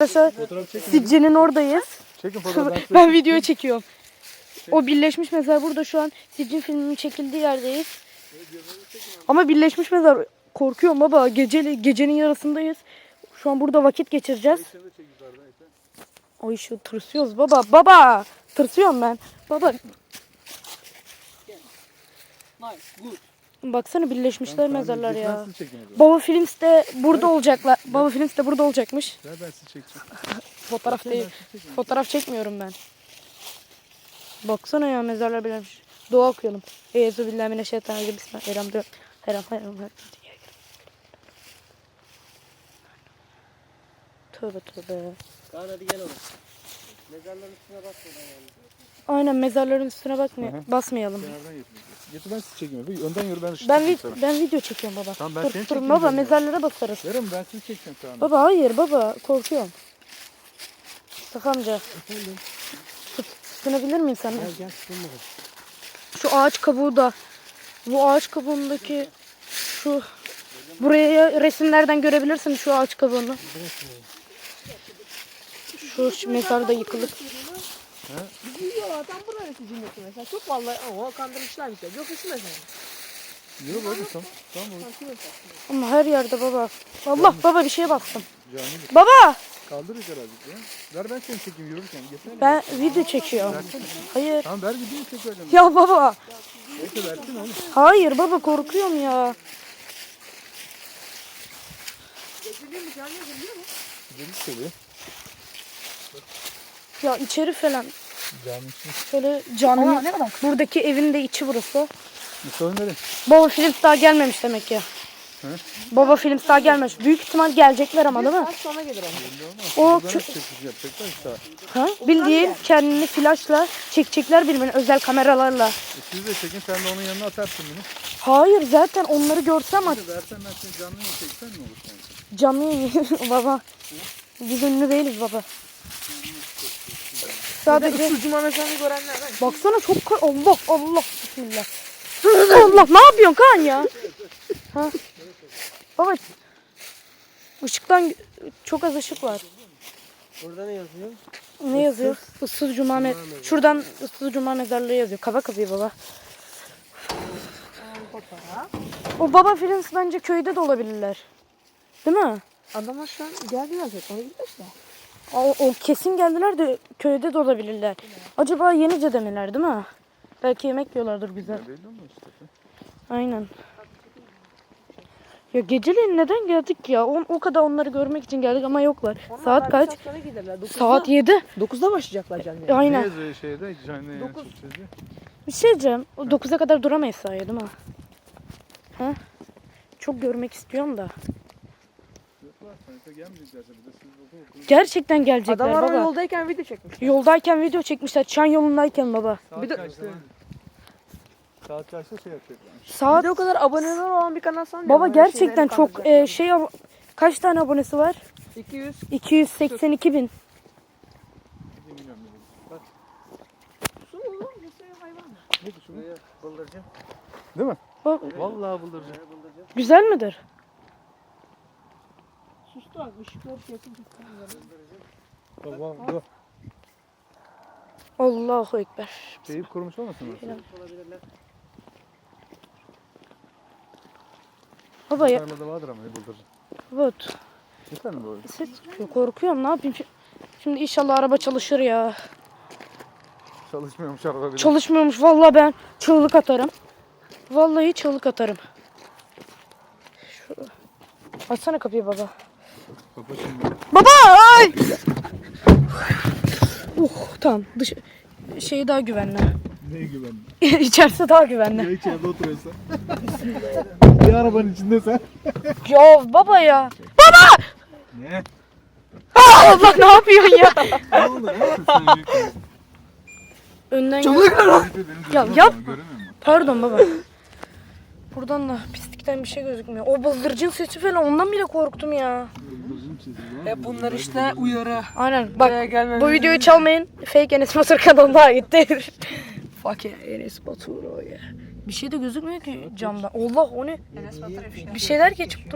Arkadaşlar. Sicce'nin oradayız. Çekin fotoğraf. Ben video çekiyorum. O Birleşmiş Mezar burada şu an Sicce'nin filminin çekildiği yerdeyiz. Ama Birleşmiş Mezar korkuyorum baba. Geceli, gecenin yarısındayız. Şu an burada vakit geçireceğiz. Ay şu tırsıyoruz baba. Baba! Tırsıyorum ben. Baba Nice, good. Baksana Birleşmişler mezarlar Ben ya. sizi çekeyim o zaman. Baba Films de burada olacaklar. Baba Films de burada olacakmış. Ver ben sizi çekeceğim. Fotoğraf değil. Fotoğraf çekmiyorum ben. Baksana ya mezarlar birleşmiş. Dua okuyalım. Eyyüzü billahi mineşşeytanirracim. Bismillahirrahmanirrahim. Herem herem herem. Tövbe tövbe. Kaan hadi gel oğlum. Mezarların üstüne yani. Aynen mezarların üstüne bakma, Hı hı. basmayalım. Kenardan getir. Getir ben sizi çekeyim. Bir Önden yürü ben ışık Ben vid- sana. ben video çekiyorum baba. Tamam, ben dur seni dur çekeyim baba dedim. mezarlara basarız. Verin ben sizi çekeceğim sana. Baba hayır baba korkuyorum. Mustafa amca Efendim? tutunabilir miyim sana? Gel gel tutun bakalım. Şu ağaç kabuğu da bu ağaç kabuğundaki şu buraya resimlerden görebilirsin şu ağaç kabuğunu. Şu, şu mezarda yıkılık. Bizim diyorlar tam buraya çizilmesi mesela. Çok vallahi o kandırmışlar bizi. Yok üstü mesela. Yürü bakayım tamam. Tamam oğlum. Ama her yerde baba. Allah baba bir şeye bastım. Cami Baba Kaldır yukarı azıcık ya. Ver ben seni çekeyim yürürken. Getirin. ben video çekiyorum. Hayır. Tamam ver gideyim çekelim. Ya baba. Neyse versene oğlum. Hayır baba korkuyorum ya. Gidelim tabii. Ya içeri falan. Cami için. Şöyle canlı. Buradaki evin de içi burası. Mustafa nereye? Baba film daha gelmemiş demek ki. Hı? Baba film daha gelmemiş. Büyük ihtimal gelecekler ama değil mi? Saat sonra gelir ama. O nasıl işte. ha? bildiğin kendini flaşla çekecekler birbirine özel kameralarla. E siz de çekin sen de onun yanına atarsın bunu. Hayır zaten onları görsem at- Hadi versen ben seni canlı yayın çeksen ne olur sanki? canlı yayın- baba. Biz ünlü değiliz baba. Sadece Şu cuma meseleni görenlerden. baksana çok ka- Allah Allah bismillah. Allah ne yapıyorsun kan ya? Ha? Baba ışıktan çok az ışık var. Burada ne yazıyor? Ne yazıyor? Issız Cuma me- Şuradan Issız Cuma mezarlığı yazıyor. Kaba kapıyı baba. O baba Filins bence köyde de olabilirler. Değil mi? Adamlar şu an geldiler zaten. Onu gidiyoruz da. O, o kesin geldiler de köyde de olabilirler. Acaba Yenice'de miler değil mi? Belki yemek yiyorlardır güzel. Aynen. Ya geceleyin neden geldik ya? O, o kadar onları görmek için geldik ama yoklar. Saat kaç? Saat sonra giderler. 9'da, Saat 7. 9'da başlayacaklar canlı yayın. Ne Aynen. yazıyor şeyde? Canlı Dokuz. Bir şey diyeceğim. O 9'a kadar duramayız sahaya değil mi? Ha? Çok görmek istiyorum da. Yok var. Sanki gelmeyeceklerse bir de siz okul okul. Gerçekten gelecekler Adamlar o baba. yoldayken video çekmiş. Yoldayken video çekmişler. Çan yolundayken baba. Saat Bir de- kaçta? Saat kaçta şey yapacaklarmış. Saat Bir de o kadar aboneler olan bir kanal sanmıyorum. baba gerçekten çok e, şey kaç tane abonesi var? 200. 282 bin. 2 milyon milyon. Bak Su mu oğlum? Yoksa hayvan mı? ne bu şunu? Bıldırcın. Değil mi? Bak, Vallahi bıldırcın. güzel midir? Sustu abi. Yapınca. Bak bak bak. Allahu ekber. Şeyi kurumuş olmasın? Olabilirler. Baba ya Tarlada vardır ama bıldırcın. evet. Tane mi böyle? Ses. Korkuyorum. Ne yapayım? Şi- Şimdi inşallah araba çalışır ya. Çalışmıyormuş araba bile. Çalışmıyormuş. Vallahi ben çığlık atarım. Vallahi çığlık atarım. Şu... Açsana kapıyı baba. Kapa şimdi. Baba ay! Uh tamam. Dış şey daha güvenli. Neye güvendin? İçerisi daha güvenli. Ya içeride oturuyorsan. bir arabanın içinde sen. Ya baba ya. Ne? Aa, Allah ne yapıyorsun ya? Ne oldu? Önden Benim Ya gözüm yap-? Pardon baba. Buradan da pislikten bir şey gözükmüyor. O bıldırcın sesi falan ondan bile korktum ya. Hep bunlar işte uyarı. Aynen Buraya bak gelmemiz- bu videoyu çalmayın. Fake Enes Batur kanalına aittir. Fuck yeah, Enes Batur o ya. Bir şey de gözükmüyor ki camda. Allah o ne? Enes Batur. Bir şeyler geçip duruyor.